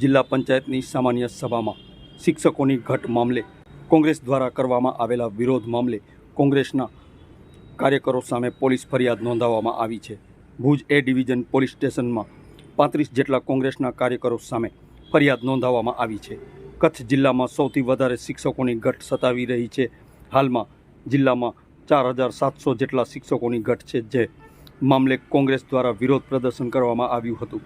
જિલ્લા પંચાયતની સામાન્ય સભામાં શિક્ષકોની ઘટ મામલે કોંગ્રેસ દ્વારા કરવામાં આવેલા વિરોધ મામલે કોંગ્રેસના કાર્યકરો સામે પોલીસ ફરિયાદ નોંધાવવામાં આવી છે. ભુજ એ ડિવિઝન પોલીસ સ્ટેશનમાં પાંત્રીસ જેટલા કોંગ્રેસના કાર્યકરો સામે ફરિયાદ નોંધાવવામાં આવી છે. કચ્છ જિલ્લામાં સૌથી વધારે શિક્ષકોની ઘટ સતાવી રહી છે. હાલમાં જિલ્લામાં ચાર હજાર સાતસો જેટલા શિક્ષકોની ઘટ છે જે મામલે કોંગ્રેસ દ્વારા વિરોધ પ્રદર્શન કરવામાં આવ્યું હતું.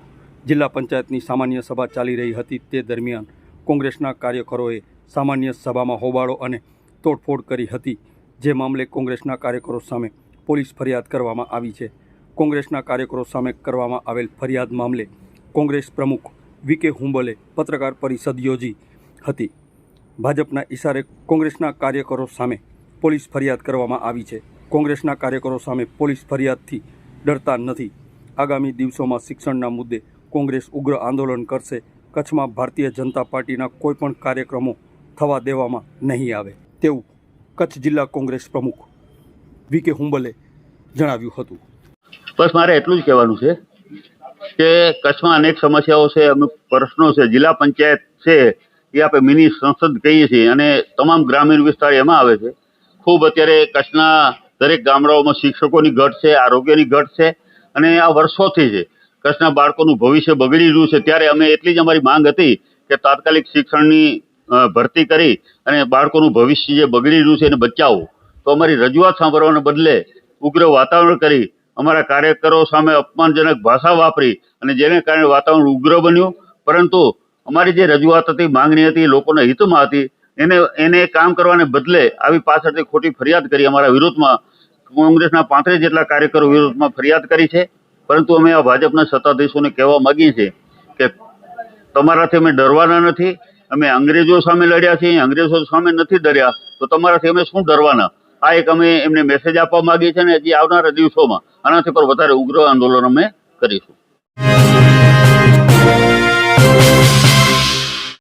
જિલ્લા પંચાયતની સામાન્ય સભા ચાલી રહી હતી તે દરમિયાન કોંગ્રેસના કાર્યકરોએ સામાન્ય સભામાં હોબાળો અને તોડફોડ કરી હતી. જે મામલે કોંગ્રેસના કાર્યકરો સામે પોલીસ ફરિયાદ કરવામાં આવી છે. કોંગ્રેસના કાર્યકરો સામે કરવામાં આવેલ ફરિયાદ મામલે કોંગ્રેસ પ્રમુખ વી કે હુંબલે પત્રકાર પરિષદ યોજી હતી. ભાજપના ઇશારે કોંગ્રેસના કાર્યકરો સામે પોલીસ ફરિયાદ કરવામાં આવી છે. કોંગ્રેસના કાર્યકરો સામે પોલીસ ફરિયાદથી ડરતા નથી. આગામી દિવસોમાં શિક્ષણના મુદ્દે કોંગ્રેસ ઉગ્ર આંદોલન કરશે, કચ્છમાં ભારતીય જનતા પાર્ટીના કોઈપણ કાર્યક્રમો થવા દેવામાં નહીં આવે, તેવું કચ્છ જિલ્લા કોંગ્રેસ પ્રમુખ વી કે હુંબલે જણાવ્યું હતું. બસ મારે એટલું જ કહેવાનું છે કે કચ્છમાં અનેક સમસ્યાઓ છે, અમુક પ્રશ્નો છે, જિલ્લા પંચાયત છે, એ આપણે મિની સંસદ કહીએ છીએ અને તમામ ગ્રામીણ વિસ્તાર એમાં આવે છે. ખૂબ અત્યારે કચ્છના દરેક ગામડાઓમાં શિક્ષકોની ઘટ છે, આરોગ્યની ઘટ છે અને આ વર્ષોથી છે. કચ્છના બાળકોનું ભવિષ્ય બગડી રહ્યું છે, ત્યારે અમે એટલી જ અમારી માંગ હતી કે તાત્કાલિક શિક્ષણની ભરતી કરી અને બાળકોનું ભવિષ્ય જે બગડી રહ્યું છે એને બચાવો. તો અમારી રજૂઆત સાંભળવાને બદલે ઉગ્ર વાતાવરણ કરી, અમારા કાર્યકરો સામે અપમાનજનક ભાષા વાપરી અને જેને કારણે વાતાવરણ ઉગ્ર બન્યું. પરંતુ અમારી જે રજૂઆત હતી, માંગણી હતી, લોકોના હિતમાં હતી, એને એને કામ કરવાને બદલે આવી પાછળથી ખોટી ફરિયાદ કરી અમારા વિરોધમાં. કોંગ્રેસના પાંત્રીસ જેટલા કાર્યકરો વિરોધમાં ફરિયાદ કરી છે. પરંતુ અમે આ ભાજપના સત્તાધીશોને કહેવા માગીએ છીએ કે તમારાથી અમે ડરવાના નથી, અમે અંગ્રેજો સામે લડ્યા છીએ, અંગ્રેજો સામે નથી ડર્યા, તો તમારાથી અમે શું ડરવાના? આ એક અમે એમને મેસેજ આપવા માંગીએ છીએ અને હજી આવનારા દિવસોમાં આનાથી પર વધારે ઉગ્ર આંદોલન અમે કરીશું.